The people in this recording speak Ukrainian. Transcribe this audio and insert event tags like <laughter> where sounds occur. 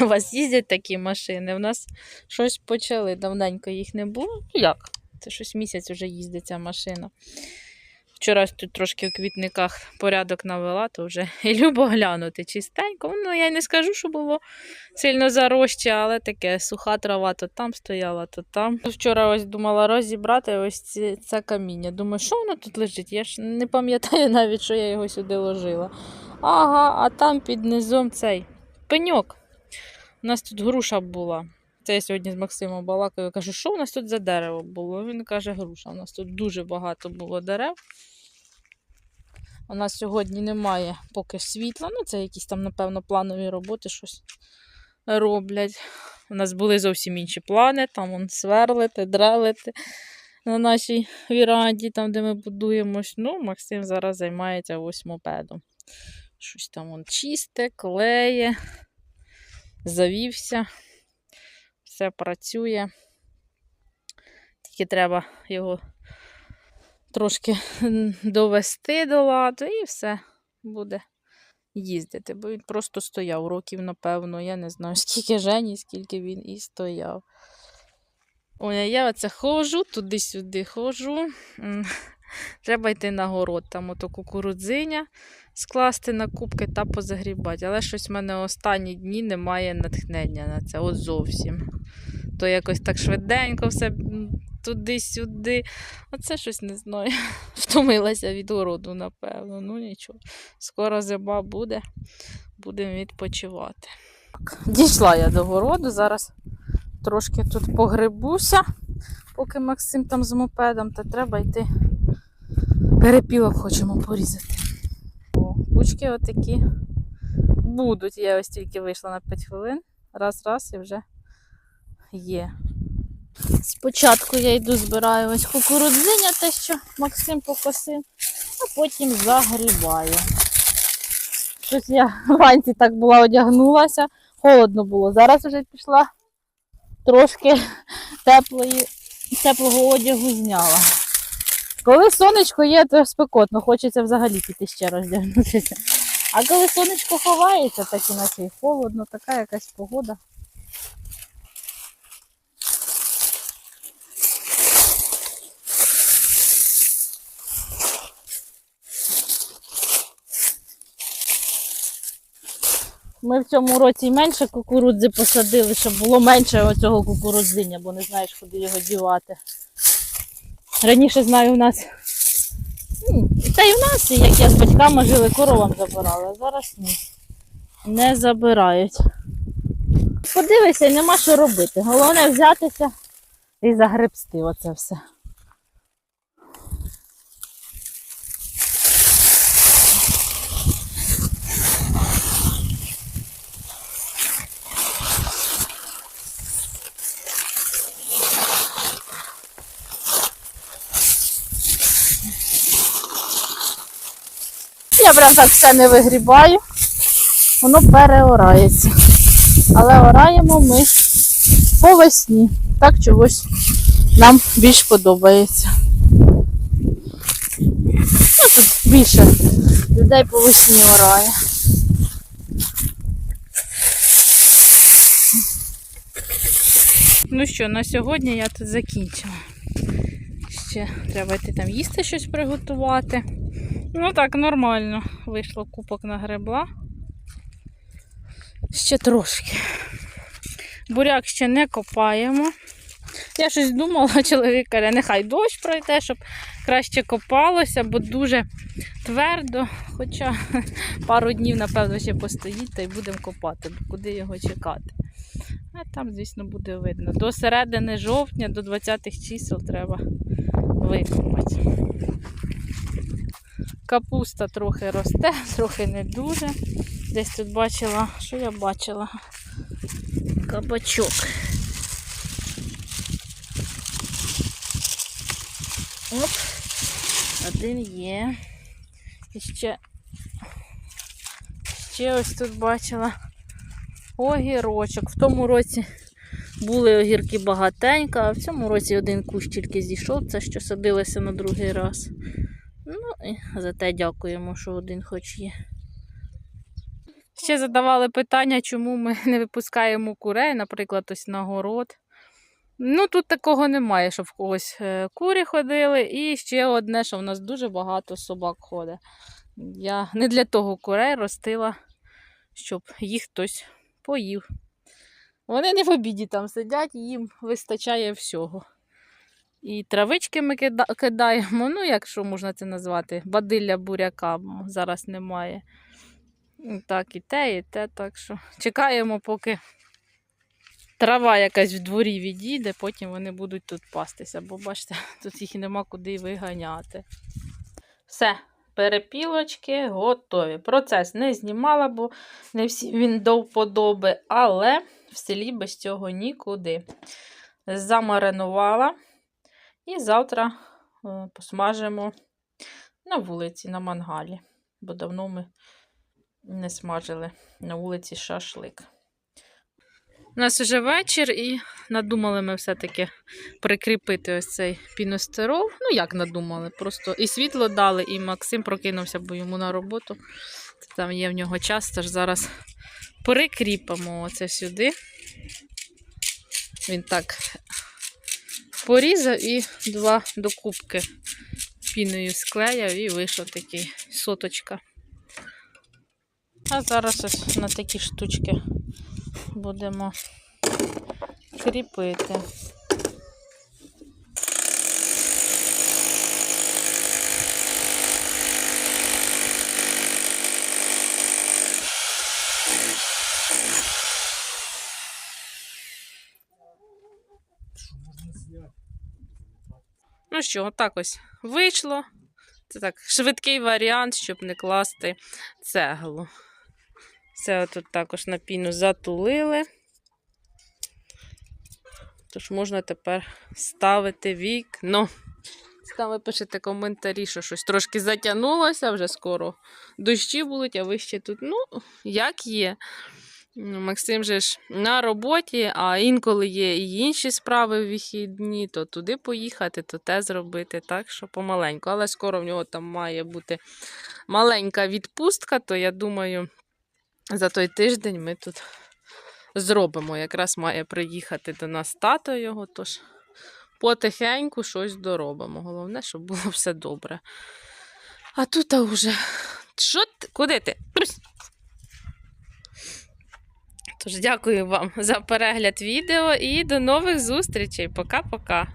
У вас їздять такі машини? У нас щось почали. Давненько їх не було. Ну як? Це щось місяць вже їздить ця машина. Вчора тут трошки в квітниках порядок навела, то вже <laughs> і любо глянути чистенько. Ну, я не скажу, що було сильно зарожче, але таке суха трава то там стояла, то там. Вчора ось думала розібрати ось ці, це каміння. Думаю, що воно тут лежить? Я ж не пам'ятаю <laughs> навіть, що я його сюди ложила. Ага, а там під низом цей пеньок. У нас тут груша була. Це я сьогодні з Максимом балакаю. Я кажу, що у нас тут за дерево було? Він каже, груша. У нас тут дуже багато було дерев. У нас сьогодні немає поки світла. Ну, це якісь там, напевно, планові роботи щось роблять. У нас були зовсім інші плани, там он сверлити, дрелити на нашій віранді, там, де ми будуємось. Ну, Максим зараз займається ось мопедом. Щось там он чисте, клеє, завівся, все працює. Тільки треба його трошки довести до ладу і все буде їздити. Бо він просто стояв років, напевно. Я не знаю, <laughs> скільки Жені, скільки він і стояв. Ой, я оце ходжу, туди-сюди ходжу. Треба йти на город, там ото кукурудзиня скласти на кубки та позагрібати. Але щось в мене останні дні немає натхнення на це. От зовсім. То якось так швиденько все туди-сюди. Оце щось не знаю. <laughs> Втомилася від городу, напевно. Ну нічого. Скоро зима буде, будемо відпочивати. Дійшла я до городу, зараз трошки тут погребуся, поки Максим там з мопедом, та треба йти. Перепілок хочемо порізати. О, кучки отакі будуть. Я ось тільки вийшла на 5 хвилин. Раз, раз і вже є. Спочатку я йду збираю ось кукурудзиня, те, що Максим покосив, а потім загрібаю. Щось я вранці так була одягнулася, холодно було. Зараз вже пішла трошки теплої, теплого одягу зняла. Коли сонечко є, то спекотно, хочеться взагалі піти ще роздягнутися. А коли сонечко ховається, так і холодно, така якась погода. Ми в цьому році менше кукурудзи посадили, щоб було менше оцього кукурудзиння, бо не знаєш, куди його дівати. Раніше знаю, у нас. Та й в нас, як я з батьками жили, коровам забирали, а зараз ні. Не забирають. Подивися, нема що робити. Головне взятися і загребсти оце все. Прям так все не вигрібаю, воно переорається. Але ораємо ми по весні. Так чогось нам більш подобається. Ну, тут більше людей по весні орає. Ну що, на сьогодні я тут закінчила. Ще треба йти там їсти щось приготувати. Ну так, нормально. Вийшло купок нагребла. Ще трошки. Буряк ще не копаємо. Я щось думала, <laughs> чоловік каже, нехай дощ пройде, щоб краще копалося, бо дуже твердо. Хоча <laughs> пару днів, напевно, ще постоїть та й будемо копати, бо куди його чекати. А там, звісно, буде видно. До середини жовтня, до 20-х чисел треба викопати. Капуста трохи росте, <laughs> трохи не дуже. Десь тут бачила, що я бачила? Кабачок. Оп, один є. І ще, ще ось тут бачила огірочок. В тому році були огірки багатенько, а в цьому році один кущ тільки зійшов, це що садилося на другий раз. Ну, і за те дякуємо, що один хоч є. ще задавали питання, чому ми не випускаємо курей, наприклад, ось на город. Ну, тут такого немає, щоб в когось е, курі ходили. І ще одне, що в нас дуже багато собак ходить. Я не для того курей ростила, щоб їх хтось поїв. Вони не в обіді там сидять, їм вистачає всього. І травички ми кида- кидаємо, ну, якщо можна це назвати, бадилля буряка зараз немає. Так, і те, і те, так що чекаємо, поки трава якась в дворі відійде, потім вони будуть тут пастися, бо бачите, <laughs> тут їх нема куди виганяти. Все, перепілочки готові. Процес не знімала, бо не всі він до вподоби, але в селі без цього нікуди. Замаринувала. І завтра е, посмажимо на вулиці, на мангалі, бо давно ми не смажили на вулиці шашлик. У нас вже вечір і надумали ми все-таки прикріпити ось цей піностерол. Ну, як надумали, просто і світло дали, і Максим прокинувся, бо йому на роботу. Там є в нього час, тож зараз прикріпимо оце сюди. Він так порізав і два докупки піною склеяв і вийшов такий соточка. А зараз ось на такі штучки будемо кріпити. Що, отак ось вийшло. Це так швидкий варіант, щоб не класти цеглу. Це тут також на піну затулили. Тож можна тепер ставити вікно. Там ви пишете коментарі, що щось трошки затягнулося, вже скоро дощі будуть, а ви ще тут, ну, як є. Ну, Максим же ж на роботі, а інколи є і інші справи в вихідні, то туди поїхати, то те зробити. Так що помаленьку. Але скоро в нього там має бути маленька відпустка, то я думаю, за той тиждень ми тут зробимо. Якраз має приїхати до нас тато його, тож потихеньку щось доробимо. Головне, щоб було все добре. А тут а вже. Що ти? Куди ти? Тож дякую вам за перегляд відео і до нових зустрічей. Пока-пока.